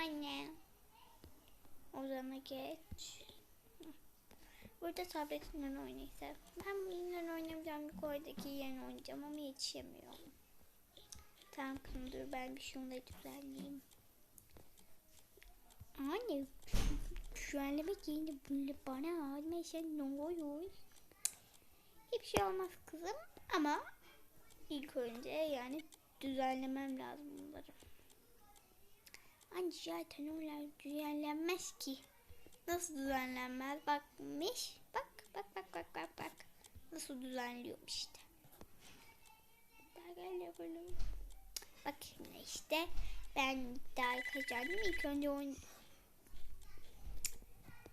anne. Odana geç. Burada tabletinden oynaysa. Ben bununla oynamayacağım. Bir oradaki yerini oynayacağım ama yetişemiyorum. Tamam kızım dur ben bir şunları düzenleyeyim. Anne düzenlemek yerine bunu bana almaysan ne olur? Hiçbir şey olmaz kızım ama ilk önce yani düzenlemem lazım bunları. Anne zaten onlar düzenlenmez ki. Nasıl düzenlenmez? Bakmış. Bak bak bak bak bak bak. Nasıl düzenliyorum işte. Bakalım. Bak şimdi işte ben daha kazandım. İlk önce onun,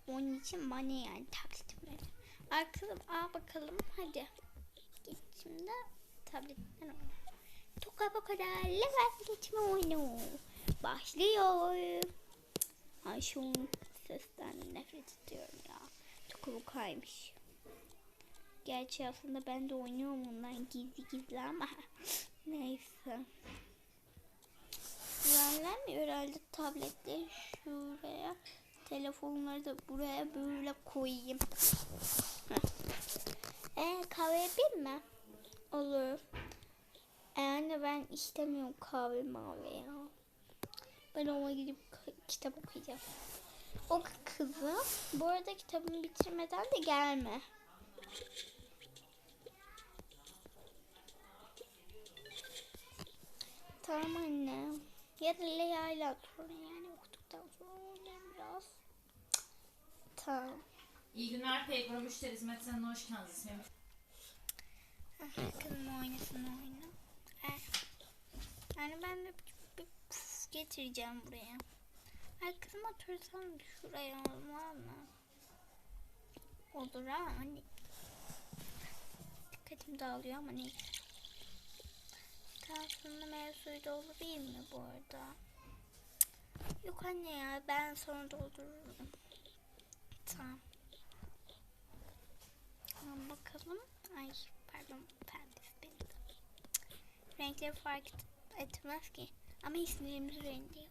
onun için bana yani tabletim verdi. Arkadaşım al bakalım hadi. Git şimdi tabletten oyna. Toka bu kadar level geçme oyunu. Başlıyor. Ay şu sesten nefret ediyorum ya. Çok avukaymış. Gerçi aslında ben de oynuyorum ondan gizli gizli ama neyse. Düzenlenmiyor herhalde tabletleri şuraya. Telefonları da buraya böyle koyayım. Eee kahve yapayım mı? Olur. Yani ben istemiyorum kahve mavi ya. Ben ona gidip kitap okuyacağım. O kızı bu arada kitabını bitirmeden de gelme. Tamam anne. Ya da Leya ile sonra yani okuduktan sonra oynayayım biraz. Tamam. İyi günler Peygamber müşteri hizmetlerine hoş geldiniz. Memnun- Kızım oynasın oyunu. Eh. Yani ben de getireceğim buraya. Ay kızım otursam şuraya olmaz mı? Olur ha hani. Dikkatim dağılıyor ama neyse. Aslında meyve suyu doldurayım mı bu arada? Yok anne ya ben sonra doldururum. Tamam. Tamam bakalım. Ay pardon pembes benim. Renkleri fark et- etmez ki. Ama ismimiz Randy.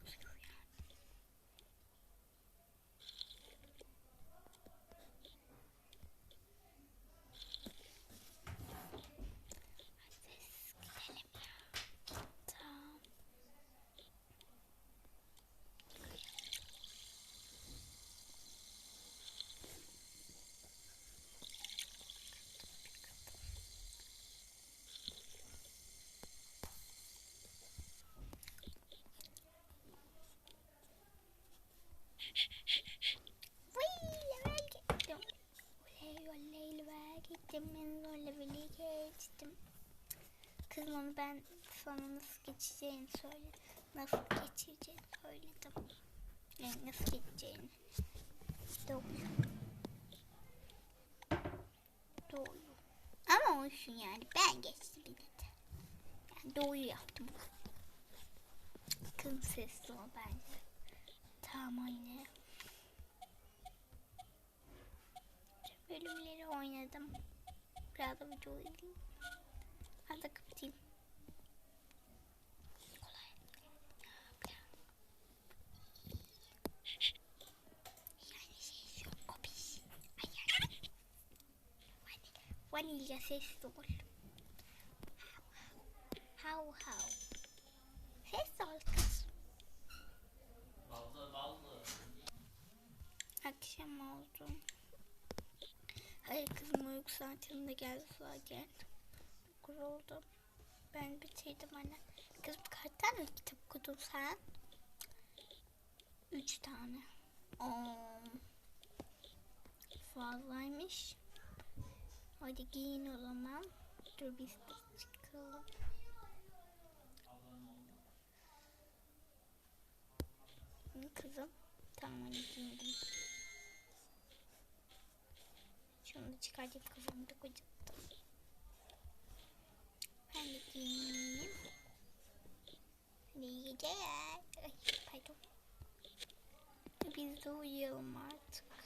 Zor leveli geçtim. Kızım ben sana nasıl geçeceğini söyle. Nasıl geçeceğini söyledim. Yani nasıl geçeceğini. Doğru. Doğru. Ama olsun yani ben geçtim yine de. Yani doğru yaptım. Kızım sesli ol bence. Tamam anne. Bölümleri oynadım. Biraz da video izleyeyim. Hadi kapatayım. Kolay. Yani şey şu kopiş. Ay, ay. Van- Vanilya sessiz ol. Hav hav. Ses ol kız. Akşam oldu. Hayır uyku saatinde geldi zaten. Dokuz oldu. Ben bitirdim anne. Kızım kaç tane kitap okudun sen? Üç tane. Oo. Fazlaymış. Hadi giyin o zaman. Dur biz de çıkalım. Kızım. Tamam hadi giyindim. Şunu da çıkartıp kafamı da kocattım. Ben de giyineyim. Hadi iyi geceler. Ay, pardon. Biz de uyuyalım artık.